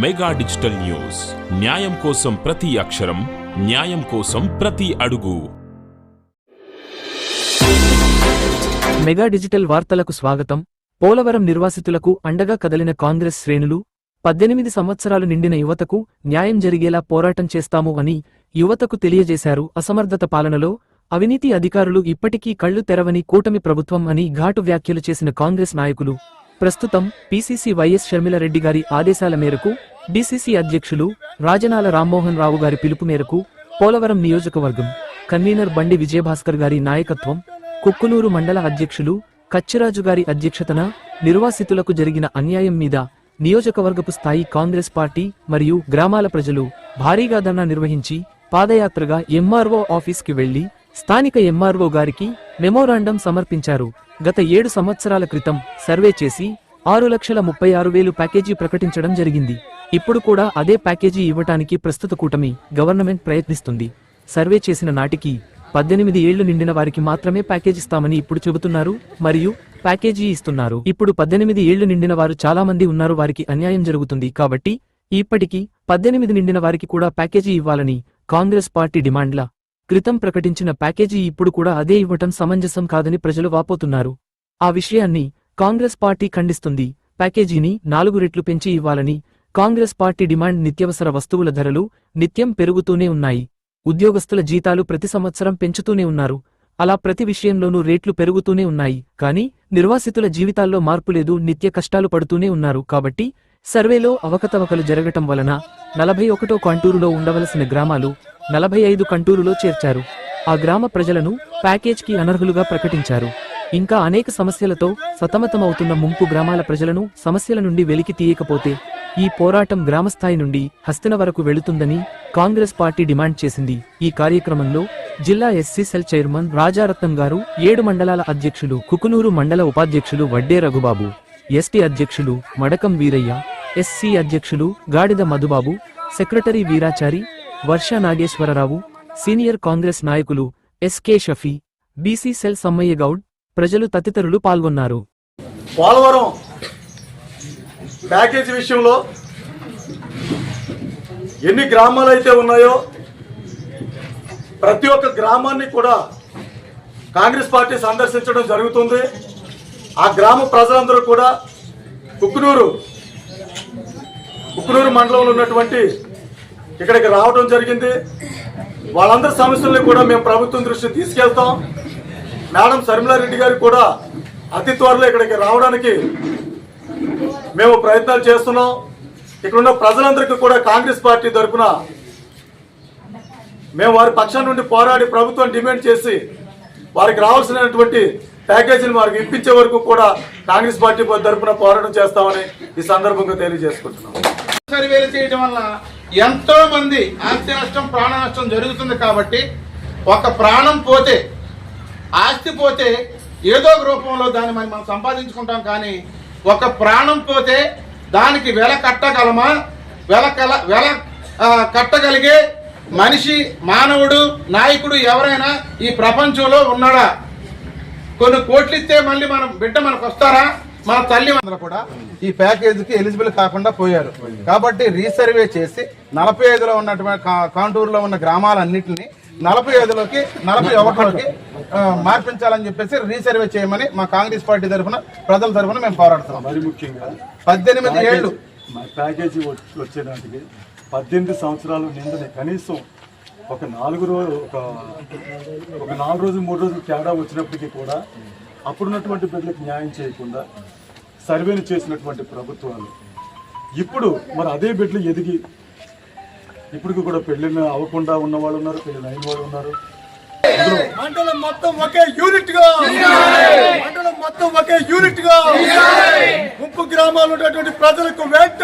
Mega digital news. న్యాయం కోసం ప్రతి అక్షరం న్యాయం కోసం ప్రతి అడుగు. మెగా డిజిటల్ వార్తలకు స్వాగతం. పోలవరం నిర్వాసితులకు అండగా కదలిన కాంగ్రెస్ శ్రేణులు పద్దెనిమిది సంవత్సరాలు నిండిన యువతకు న్యాయం జరిగేలా పోరాటం చేస్తాము అని యువతకు తెలియజేశారు అసమర్థత పాలనలో అవినీతి అధికారులు ఇప్పటికీ కళ్ళు తెరవని కూటమి ప్రభుత్వం అని ఘాటు వ్యాఖ్యలు చేసిన కాంగ్రెస్ నాయకులు. ప్రస్తుతం పీసీసీ వైఎస్ షర్మిలారెడ్డి గారి ఆదేశాల మేరకు డీసీసీ అధ్యక్షులు రాజనాల రామ్మోహన్ రావు గారి పిలుపు మేరకు పోలవరం నియోజకవర్గం కన్వీనర్ బండి విజయభాస్కర్ గారి నాయకత్వం కుక్కునూరు మండల అధ్యక్షులు కచ్చిరాజు గారి అధ్యక్షతన నిర్వాసితులకు జరిగిన అన్యాయం మీద నియోజకవర్గపు స్థాయి కాంగ్రెస్ పార్టీ మరియు గ్రామాల ప్రజలు భారీగా ధర్నా నిర్వహించి పాదయాత్రగా ఎంఆర్ఓ ఆఫీస్కి వెళ్ళి స్థానిక ఎంఆర్ఓ గారికి మెమోరాండం సమర్పించారు. గత ఏడు సంవత్సరాల క్రితం సర్వే చేసి ఆరు లక్షల ముప్పై ఆరు వేలు ప్యాకేజీ ప్రకటించడం జరిగింది. ఇప్పుడు కూడా అదే ప్యాకేజీ ఇవ్వటానికి ప్రస్తుత కూటమి గవర్నమెంట్ ప్రయత్నిస్తుంది. సర్వే చేసిన నాటికి పద్దెనిమిది ఏళ్ళు నిండిన వారికి మాత్రమే ప్యాకేజ్ ఇస్తామని ఇప్పుడు చెబుతున్నారు మరియు ప్యాకేజీ ఇస్తున్నారు. ఇప్పుడు పద్దెనిమిది ఏళ్ళు నిండిన వారు చాలా మంది ఉన్నారు వారికి అన్యాయం జరుగుతుంది కాబట్టి ఇప్పటికీ పద్దెనిమిది నిండిన వారికి కూడా ప్యాకేజీ ఇవ్వాలని కాంగ్రెస్ పార్టీ డిమాండ్ల క్రితం ప్రకటించిన ప్యాకేజీ ఇప్పుడు కూడా అదే ఇవ్వటం సమంజసం కాదని ప్రజలు వాపోతున్నారు. ఆ విషయాన్ని కాంగ్రెస్ పార్టీ ఖండిస్తుంది. ప్యాకేజీని నాలుగు రెట్లు పెంచి ఇవ్వాలని కాంగ్రెస్ పార్టీ డిమాండ్ నిత్యవసర వస్తువుల ధరలు నిత్యం పెరుగుతూనే ఉన్నాయి. ఉద్యోగస్తుల జీతాలు ప్రతి సంవత్సరం పెంచుతూనే ఉన్నారు. అలా ప్రతి విషయంలోనూ రేట్లు పెరుగుతూనే ఉన్నాయి. కానీ నిర్వాసితుల జీవితాల్లో మార్పు లేదు నిత్య కష్టాలు పడుతూనే ఉన్నారు. కాబట్టి సర్వేలో అవకతవకలు జరగటం వలన నలభై ఒకటో కంటూరులో ఉండవలసిన గ్రామాలు నలభై ఐదు కంటూరులో చేర్చారు. ఆ గ్రామ ప్రజలను ప్యాకేజ్కి అనర్హులుగా ప్రకటించారు. ఇంకా అనేక సమస్యలతో సతమతమవుతున్న ముంపు గ్రామాల ప్రజలను సమస్యల నుండి వెలికి తీయకపోతే ఈ పోరాటం గ్రామస్థాయి నుండి హస్తిన వరకు వెళుతుందని కాంగ్రెస్ పార్టీ డిమాండ్ చేసింది. ఈ కార్యక్రమంలో జిల్లా ఎస్సీ సెల్ చైర్మన్ రాజారత్నం గారు ఏడు మండలాల అధ్యక్షులు కుకునూరు మండల ఉపాధ్యక్షులు వడ్డే రఘుబాబు ఎస్టీ అధ్యక్షులు మడకం వీరయ్య ఎస్సీ అధ్యక్షులు Gadida Madhubabu secretary Veerachari Varsha Nageswararao senior Congress నాయకులు SK Shafi BC cell Sammaiah Goud ప్రజలు తదితరులు పాల్గొన్నారు. పోలవరం ప్యాకేజీ విషయంలో ఎన్ని గ్రామాలు అయితే ఉన్నాయో ప్రతి ఒక్క గ్రామాన్ని కూడా కాంగ్రెస్ పార్టీ సందర్శించడం జరుగుతుంది. ఆ గ్రామ ప్రజలందరూ కూడా కుక్కునూరు ఉక్కునూరు మండలంలో ఉన్నటువంటి ఇక్కడికి రావడం జరిగింది. వాళ్ళందరి సమస్యల్ని కూడా మేము ప్రభుత్వం దృష్టికి తీసుకెళ్తాం. మేడం శర్మిలారెడ్డి గారు కూడా అతి త్వరలో ఇక్కడికి రావడానికి మేము ప్రయత్నాలు చేస్తున్నాం. ఇక్కడ ఉన్న ప్రజలందరికీ కూడా కాంగ్రెస్ పార్టీ తరఫున మేము వారి పక్షం నుండి పోరాడి ప్రభుత్వం డిమాండ్ చేసి వారికి రావాల్సినటువంటి ప్యాకేజీని వారికి ఇప్పించే వరకు కూడా కాంగ్రెస్ పార్టీ తరఫున పోరాటం చేస్తామని ఈ సందర్భంగా తెలియజేసుకుంటున్నాం. సర్వేలు చేయడం వల్ల ఎంతో మంది ఆస్తి నష్టం ప్రాణ నష్టం జరుగుతుంది కాబట్టి ఒక ప్రాణం పోతే ఆస్తి పోతే ఏదో ఒక రూపంలో దాన్ని మనం మనం సంపాదించుకుంటాం కానీ ఒక ప్రాణం పోతే దానికి వెల కట్టగలమా? వెల కల వెల కట్టగలిగే మనిషి మానవుడు నాయకుడు ఎవరైనా ఈ ప్రపంచంలో ఉన్నాడా? కొన్ని కోట్లు ఇస్తే మళ్ళీ మనం బిడ్డ మనకు వస్తారా? మన తల్లి అందరూ కూడా ఈ ప్యాకేజీకి ఎలిజిబుల్ కాకుండా పోయారు. కాబట్టి రీసర్వే చేసి నలభై ఐదులో ఉన్నటువంటి కాంటూరులో ఉన్న గ్రామాలన్నింటినీ నలభై ఐదులోకి నలభై ఒకటిలోకి మార్పించాలని చెప్పేసి రీసర్వే చేయమని మా కాంగ్రెస్ పార్టీ తరఫున ప్రజల తరఫున మేము పోరాడుతున్నాం. మరి ముఖ్యంగా పద్దెనిమిది ఏళ్ళు. మా ప్యాకేజీ వచ్చి- వచ్చేదానికి పద్దెనిమిది సంవత్సరాలు నిండని. కనీసం ఒక నాలుగు రోజు ఒక ఒక నాలుగు రోజులు మూడు రోజులు తేడా వచ్చినప్పటికీ కూడా అప్పుడున్నటువంటి బిడ్డలకు న్యాయం చేయకుండా సర్వేలు చేసినటువంటి ప్రభుత్వాలు ఇప్పుడు మరి అదే బిడ్డలు ఎదిగి ఇప్పటికి కూడా పెళ్ళిళ్ళు అవ్వకుండా ఉన్న వాళ్ళు ఉన్నారు పెళ్ళిళ్ళు అయిన వాళ్ళు ఉన్నారు. మండలం మొత్తం ఒకే యూనిట్గా మండలం మొత్తం ఒకే యూనిట్గా ముప్పు గ్రామాలు ఉన్నటువంటి ప్రజలకు వెంటనే